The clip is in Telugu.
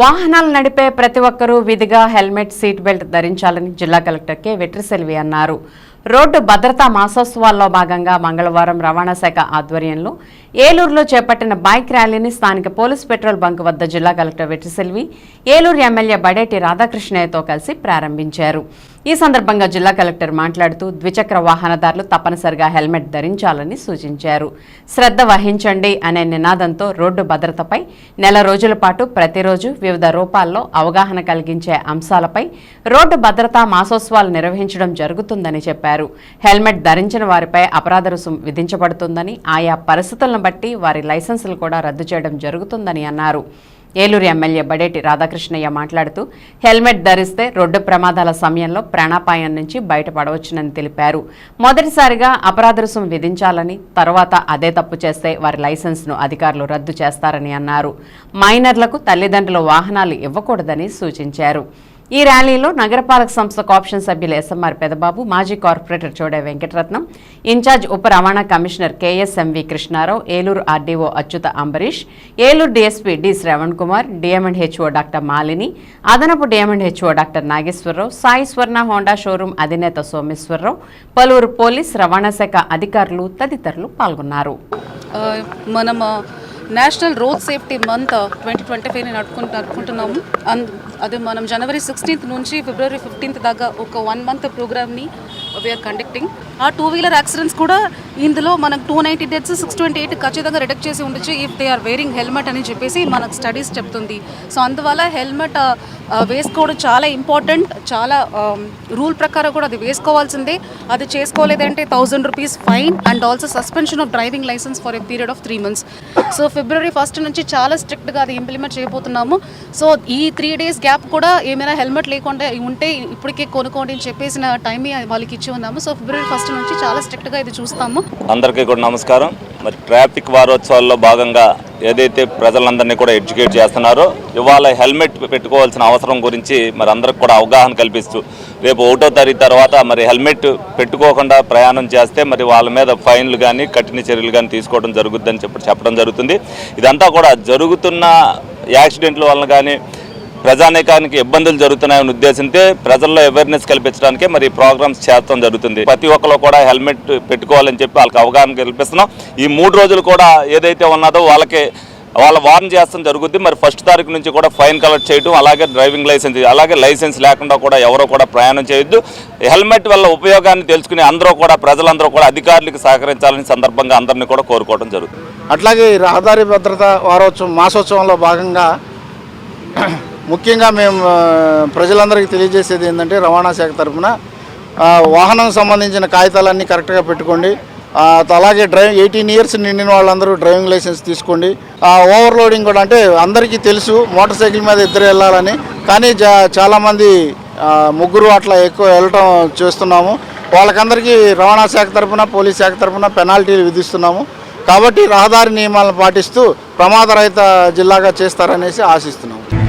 వాహనాలు నడిపే ప్రతి ఒక్కరూ విధిగా హెల్మెట్ సీట్ బెల్ట్ ధరించాలని జిల్లా కలెక్టర్ కె. వెట్రిసెల్వి అన్నారు. రోడ్డు భద్రతా మాసోత్సవాల్లో భాగంగా మంగళవారం రవాణా శాఖ ఆధ్వర్యంలో ఏలూరులో చేపట్టిన బైక్ ర్యాలీని స్థానిక పోలీస్ పెట్రోల్ బంక్ వద్ద జిల్లా కలెక్టర్ వెట్రిసెల్వి ఏలూరు ఎమ్మెల్యే బడేటి రాధాకృష్ణయ్యతో కలిసి ప్రారంభించారు. ఈ సందర్భంగా జిల్లా కలెక్టర్ మాట్లాడుతూ ద్విచక్ర వాహనదారులు తప్పనిసరిగా హెల్మెట్ ధరించాలని సూచించారు. శ్రద్ధ వహించండి అనే నినాదంతో రోడ్డు భద్రతపై నెల రోజుల పాటు ప్రతిరోజు వివిధ రూపాల్లో అవగాహన కలిగించే అంశాలపై రోడ్డు భద్రతా మాసోత్సవాలు నిర్వహించడం జరుగుతుందని చెప్పారు. హెల్మెట్ ధరించిన వారిపై అపరాధ రుసుం విధించబడుతుందని ఆయా పరిస్థితులను బట్టి వారి లైసెన్సులు కూడా రద్దు చేయడం జరుగుతుందని అన్నారు. ఏలూరు ఎమ్మెల్యే బడేటి రాధాకృష్ణయ్య మాట్లాడుతూ హెల్మెట్ ధరిస్తే రోడ్డు ప్రమాదాల సమయంలో ప్రాణాపాయం నుంచి బయటపడవచ్చునని తెలిపారు. మొదటిసారిగా అపరాధ రుసుం విధించాలని తర్వాత అదే తప్పు చేస్తే వారి లైసెన్స్ను అధికారులు రద్దు చేస్తారని అన్నారు. మైనర్లకు తల్లిదండ్రులు వాహనాలు ఇవ్వకూడదని సూచించారు. ఈ ర్యాలీలో నగరపాలక సంస్థ కాప్షన్ సభ్యులు ఎస్ఎంఆర్ పెదబాబు మాజీ కార్పొరేటర్ చోడే వెంకటరత్నం ఇన్ఛార్జ్ ఉప రవాణా commissioner KSMV Krishnarao Eluru RDO Achyuta Ambarish Eluru DSP D Shravan Kumar DM and HO doctor Malini అదనపు DM and HO doctor Nageswararao Sai Swarna Honda showroom అధినేత సోమేశ్వరరావు పలువురు పోలీస్ రవాణా శాఖ అధికారులు తదితరులు పాల్గొన్నారు. మనం national road safety month twenty twenty five నడుపుకుంటు నడుపుకుంటున్నాము. అన్- అది మనం జనవరి సిక్స్టీన్త్ నుంచి ఫిబ్రవరి ఫిఫ్టీన్త్ దాకా ఒక వన్ మంత్ ప్రోగ్రామ్ని వీఆర్ కండక్టింగ్ ఆ టూ వీలర్ యాక్సిడెంట్స్ కూడా ఇందులో మనకు two ninety deaths six twenty eight ఖచ్చితంగా రిడక్ట్ చేసి ఉండొచ్చు if they are wearing helmet అని చెప్పేసి మనకు స్టడీస్ చెప్తుంది. సో అందువల్ల హెల్మెట్ వేసుకోవడం చాలా ఇంపార్టెంట్ చాలా రూల్ ప్రకారం కూడా అది వేసుకోవాల్సిందే. అది చేసుకోలేదంటే thousand rupees fine and also suspension of driving license for a period of three months so February first నుంచి చాలా స్ట్రిక్ట్గా అది ఇంప్లిమెంట్ చేయబోతున్నాము. సో ఈ త్రీ డేస్ గ్యాప్ కూడా ఏమైనా హెల్మెట్ లేకుండా ఉంటే ఇప్పటికే కొనుక్కోండి అని చెప్పేసిన టైం వాళ్ళకి ఇచ్చి ఉన్నాము. సో ఫిబ్రవరి ఫస్ట్ నుంచి చాలా స్ట్రిక్ట్గా ఇది చూస్తాము. అందరికీ కూడా నమస్కారం. మరి ట్రాఫిక్ వారోత్సవాల్లో భాగంగా ఏదైతే ప్రజలందరినీ కూడా ఎడ్యుకేట్ చేస్తున్నారో ఇవాళ హెల్మెట్ పెట్టుకోవాల్సిన అవసరం గురించి మరి అందరికి కూడా అవగాహన కల్పిస్తూ రేపు ఒకటో తారీఖు తర్వాత మరి హెల్మెట్ పెట్టుకోకుండా ప్రయాణం చేస్తే మరి వాళ్ళ మీద ఫైన్లు కానీ కఠిన చర్యలు కానీ తీసుకోవడం జరుగుద్దని చెప్పి చెప్పడం జరుగుతుంది. ఇదంతా కూడా జరుగుతున్న యాక్సిడెంట్ల వలన కానీ ప్రజానేకానికి ఇబ్బందులు జరుగుతున్నాయని ఉద్దేశంతో ప్రజల్లో అవేర్నెస్ కల్పించడానికి మరి ప్రోగ్రామ్స్ చేస్తాం జరుగుతుంది. ప్రతి ఒక్కరు కూడా హెల్మెట్ పెట్టుకోవాలని చెప్పి వాళ్ళకి అవగాహన కల్పిస్తున్నాం. ఈ మూడు రోజులు కూడా ఏదైతే ఉన్నదో వాళ్ళకి వాళ్ళ వార్న్ చేస్తాం జరుగుద్ది. మరి ఫస్ట్ తారీఖు నుంచి కూడా ఫైన్ కలెక్ట్ చేయడం అలాగే డ్రైవింగ్ లైసెన్స్ అలాగే లైసెన్స్ లేకుండా కూడా ఎవరో కూడా ప్రయాణం చేయొద్దు. హెల్మెట్ వల్ల ఉపయోగాన్ని తెలుసుకుని అందరూ కూడా ప్రజలందరూ కూడా అధికారులకు సహకరించాలని సందర్భంగా అందరినీ కూడా కోరుకోవడం జరుగుతుంది. అట్లాగే ఈ రహదారి భద్రత వారోత్సవం మాసోత్సవంలో భాగంగా ముఖ్యంగా మేము ప్రజలందరికీ తెలియజేసేది ఏంటంటే రవాణా శాఖ తరఫున వాహనం సంబంధించిన కాగితాలన్నీ కరెక్ట్గా పెట్టుకోండి. అలాగే డ్రైవ్ ఎయిటీన్ ఇయర్స్ నిండిన వాళ్ళందరూ డ్రైవింగ్ లైసెన్స్ తీసుకోండి. ఓవర్లోడింగ్ కూడా అంటే అందరికీ తెలుసు మోటార్ సైకిల్ మీద ఇద్దరు వెళ్ళాలని. కానీ జా- చాలామంది ముగ్గురు అట్లా ఎక్కువ వెళ్ళటం చేస్తున్నాము. వాళ్ళకందరికీ రవాణా శాఖ తరఫున పోలీస్ శాఖ తరఫున పెనాల్టీలు విధిస్తున్నాము. కాబట్టి రహదారి నియమాలను పాటిస్తూ ప్రమాదరహిత జిల్లాగా చేస్తారనేసి ఆశిస్తున్నాము.